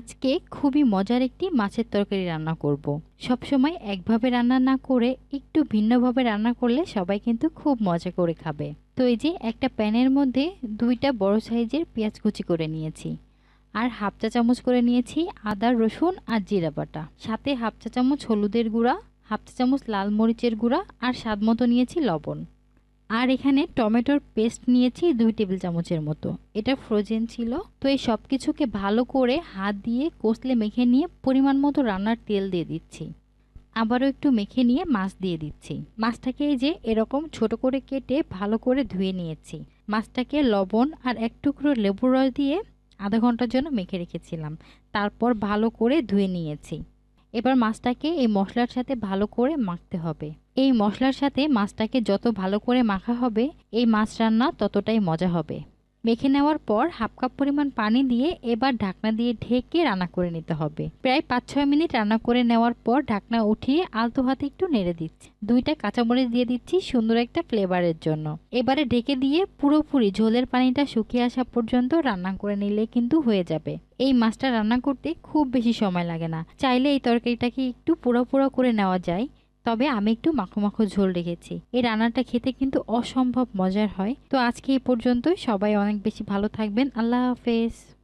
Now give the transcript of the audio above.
আজকে খুবই মজার একটি মাছের তরকারি রান্না করব। সবসময় একভাবে রান্না না করে একটু ভিন্নভাবে রান্না করলে সবাই কিন্তু খুব মজা করে খাবে। তো এই যে একটা প্যানের মধ্যে দুইটা বড় সাইজের পেঁয়াজ কুচি করে নিয়েছি আর হাফ চা চামচ করে নিয়েছি আদা, রসুন আর জিরা বাটা। সাথে হাফ চা চামচ হলুদের গুঁড়া, হাফ চা চামচ লাল মরিচের গুঁড়া আর স্বাদ মতো নিয়েছি লবণ। আর এখানে টমেটোর পেস্ট নিয়েছি দুই টেবিল চামচের মতো। এটা ফ্রোজেন ছিল। তো এই সব কিছুকে ভালো করে হাত দিয়ে কষলে মেখে নিয়ে পরিমাণ মতো রান্নার তেল দিয়ে দিচ্ছি। আবারও একটু মেখে নিয়ে মাছ দিয়ে দিচ্ছি। মাছটাকে এই যে এরকম ছোট করে কেটে ভালো করে ধুয়ে নিয়েছি। মাছটাকে লবণ আর এক টুকরো লেবুর রস দিয়ে আধা ঘণ্টার জন্য মেখে রেখেছিলাম। তারপর ভালো করে ধুয়ে নিয়েছি। এবার মাছটাকে এই মশলার সাথে ভালো করে মাখতে হবে। এই মশলার সাথে মাছটাকে যত ভালো করে মাখা হবে, এই মাছ রান্না ততটাই মজা হবে। মেখে নেওয়ার পর হাফ কাপ পরিমাণ পানি দিয়ে এবার ঢাকনা দিয়ে ঢেকে রান্না করে নিতে হবে। প্রায় পাঁচ ছয় মিনিট রান্না করে নেওয়ার পর ঢাকনা উঠিয়ে আলতো হাতে একটু নেড়ে দিচ্ছি। দুইটা কাঁচামরিচ দিয়ে দিচ্ছি সুন্দর একটা ফ্লেভারের জন্য। এবারে ঢেকে দিয়ে পুরোপুরি ঝোলের পানিটা শুকিয়ে আসা পর্যন্ত রান্না করে নিলে কিন্তু হয়ে যাবে। এই মাছটা রান্না করতে খুব বেশি সময় লাগে না। চাইলে এই তরকারিটাকে একটু পুরো পুরো করে নেওয়া যায়। তবে আমি একটু মাখো মাখো ঝোল রেখেছি। এই রান্নাটা খেতে কিন্তু অসম্ভব মজার হয়। তো আজকে এই পর্যন্তই। সবাই অনেক বেশি ভালো থাকবেন। আল্লাহ হাফেজ।